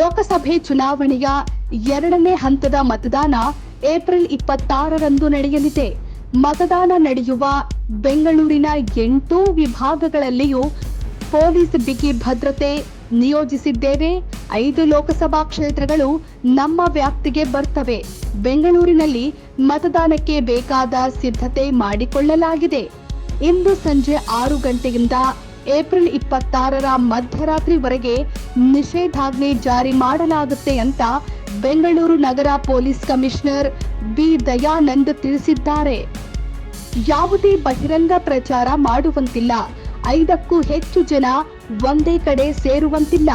ಲೋಕಸಭೆ ಚುನಾವಣೆಯ ಎರಡನೇ ಹಂತದ ಮತದಾನ ಏಪ್ರಿಲ್ ಇಪ್ಪತ್ತಾರರಂದು ನಡೆಯಲಿದೆ. ಮತದಾನ ನಡೆಯುವ ಬೆಂಗಳೂರಿನ ಎಂಟು ವಿಭಾಗಗಳಲ್ಲಿಯೂ ಪೊಲೀಸ್ ಬಿಗಿ ಭದ್ರತೆ ನಿಯೋಜಿಸಿದ್ದೇವೆ. ಐದು ಲೋಕಸಭಾ ಕ್ಷೇತ್ರಗಳು ನಮ್ಮ ವ್ಯಾಪ್ತಿಗೆ ಬರ್ತವೆ. ಬೆಂಗಳೂರಿನಲ್ಲಿ ಮತದಾನಕ್ಕೆ ಬೇಕಾದ ಸಿದ್ಧತೆ ಮಾಡಿಕೊಳ್ಳಲಾಗಿದೆ. ಇಂದು ಸಂಜೆ ಆರು ಗಂಟೆಯಿಂದ ಏಪ್ರಿಲ್ ಇಪ್ಪತ್ತಾರರ ಮಧ್ಯರಾತ್ರಿವರೆಗೆ ನಿಷೇಧಾಜ್ಞೆ ಜಾರಿ ಮಾಡಲಾಗುತ್ತೆ ಅಂತ ಬೆಂಗಳೂರು ನಗರ ಪೊಲೀಸ್ ಕಮಿಷನರ್ ಬಿ ದಯಾನಂದ್ ತಿಳಿಸಿದ್ದಾರೆ. ಯಾವುದೇ ಬಹಿರಂಗ ಪ್ರಚಾರ ಮಾಡುವಂತಿಲ್ಲ. ಐದಕ್ಕೂ ಹೆಚ್ಚು ಜನ ಒಂದೇ ಕಡೆ ಸೇರುವಂತಿಲ್ಲ.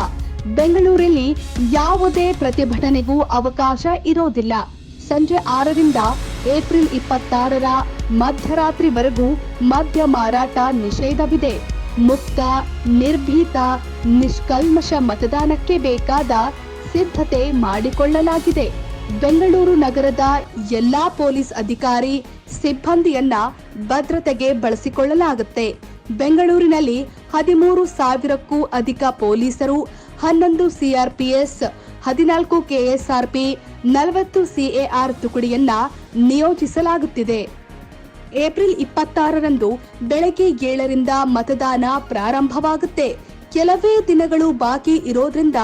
ಬೆಂಗಳೂರಲ್ಲಿ ಯಾವುದೇ ಪ್ರತಿಭಟನೆಗೂ ಅವಕಾಶ ಇರೋದಿಲ್ಲ. ಸಂಜೆ ಆರರಿಂದ ಏಪ್ರಿಲ್ ಇಪ್ಪತ್ತಾರರ ಮಧ್ಯರಾತ್ರಿವರೆಗೂ ಮದ್ಯ ಮಾರಾಟ ನಿಷೇಧವಿದೆ. ಮುಕ್ತ, ನಿರ್ಭೀತ, ನಿಷ್ಕಲ್ಮಶ ಮತದಾನಕ್ಕೆ ಬೇಕಾದ ಸಿದ್ಧತೆ ಮಾಡಿಕೊಳ್ಳಲಾಗಿದೆ. ಬೆಂಗಳೂರು ನಗರದ ಎಲ್ಲಾ ಪೊಲೀಸ್ ಅಧಿಕಾರಿ ಸಿಬ್ಬಂದಿಯನ್ನ ಭದ್ರತೆಗೆ ಬಳಸಿಕೊಳ್ಳಲಾಗುತ್ತೆ. ಬೆಂಗಳೂರಿನಲ್ಲಿ ಹದಿಮೂರು ಸಾವಿರಕ್ಕೂ ಅಧಿಕ ಪೊಲೀಸರು, ಹನ್ನೊಂದು ಸಿಆರ್ಪಿಎಸ್ ಹದಿನಾಲ್ಕು ಕೆಎಸ್ಆರ್ಪಿ ನಲವತ್ತು ಸಿಎಆರ್ ತುಕಡಿಯನ್ನ ನಿಯೋಜಿಸಲಾಗುತ್ತಿದೆ. ಏಪ್ರಿಲ್ ಇಪ್ಪತ್ತಾರರಂದು ಬೆಳಗ್ಗೆ ಏಳರಿಂದ ಮತದಾನ ಪ್ರಾರಂಭವಾಗುತ್ತೆ. ಕೆಲವೇ ದಿನಗಳು ಬಾಕಿ ಇರೋದ್ರಿಂದ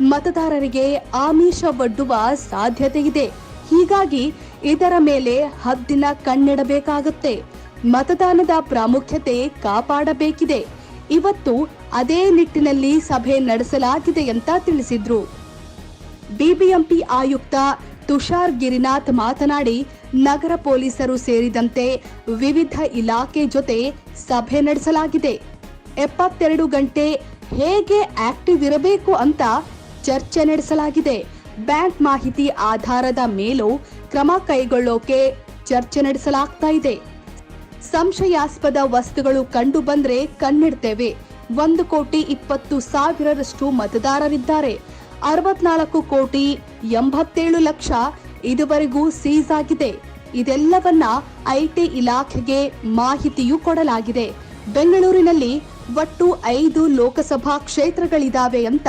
ಮತದಾರರಿಗೆ ಆಮಿಷ ಒಡ್ಡುವ ಸಾಧ್ಯತೆ ಇದೆ. ಹೀಗಾಗಿ ಇದರ ಮೇಲೆ ಹದ್ದಿನ ಕಣ್ಣಿಡಬೇಕಾಗುತ್ತೆ. ಮತದಾನದ ಪ್ರಾಮುಖ್ಯತೆ ಕಾಪಾಡಬೇಕಿದೆ. ಇವತ್ತು ಅದೇ ನಿಟ್ಟಿನಲ್ಲಿ ಸಭೆ ನಡೆಸಲಾಗಿದೆ ಅಂತ ತಿಳಿಸಿದ್ರು. ಬಿಬಿಎಂಪಿ ಆಯುಕ್ತ ತುಷಾರ್ ಗಿರಿನಾಥ್ ಮಾತನಾಡಿ, ನಗರ ಪೊಲೀಸರು ಸೇರಿದಂತೆ ವಿವಿಧ ಇಲಾಖೆ ಜೊತೆ ಸಭೆ ನಡೆಸಲಾಗಿದೆ. ಎಪ್ಪತ್ತೆರಡು ಗಂಟೆ ಹೇಗೆ ಆಕ್ಟಿವ್ ಇರಬೇಕು ಅಂತ ಚರ್ಚೆ ನಡೆಸಲಾಗಿದೆ. ಬ್ಯಾಂಕ್ ಮಾಹಿತಿ ಆಧಾರದ ಮೇಲೂ ಕ್ರಮ ಕೈಗೊಳ್ಳೋಕೆ ಚರ್ಚೆ ನಡೆಸಲಾಗ್ತಾ ಇದೆ. ಸಂಶಯಾಸ್ಪದ ವಸ್ತುಗಳು ಕಂಡು ಬಂದ್ರೆ ಕಣ್ಣಿಡ್ತೇವೆ. ಒಂದು ಕೋಟಿ ಇಪ್ಪತ್ತು ಸಾವಿರರಷ್ಟು ಮತದಾರರಿದ್ದಾರೆ. ಅರವತ್ನಾಲ್ಕು ಕೋಟಿ ಎಂಬತ್ತೇಳು ಲಕ್ಷ ಇದುವರೆಗೂ ಸೀಸ್ ಆಗಿದೆ. ಇದೆಲ್ಲವನ್ನ ಐಟಿ ಇಲಾಖೆಗೆ ಮಾಹಿತಿಯೂ ಕೊಡಲಾಗಿದೆ. ಬೆಂಗಳೂರಿನಲ್ಲಿ ಒಟ್ಟು ಐದು ಲೋಕಸಭಾ ಕ್ಷೇತ್ರಗಳಿದಾವೆ ಅಂತ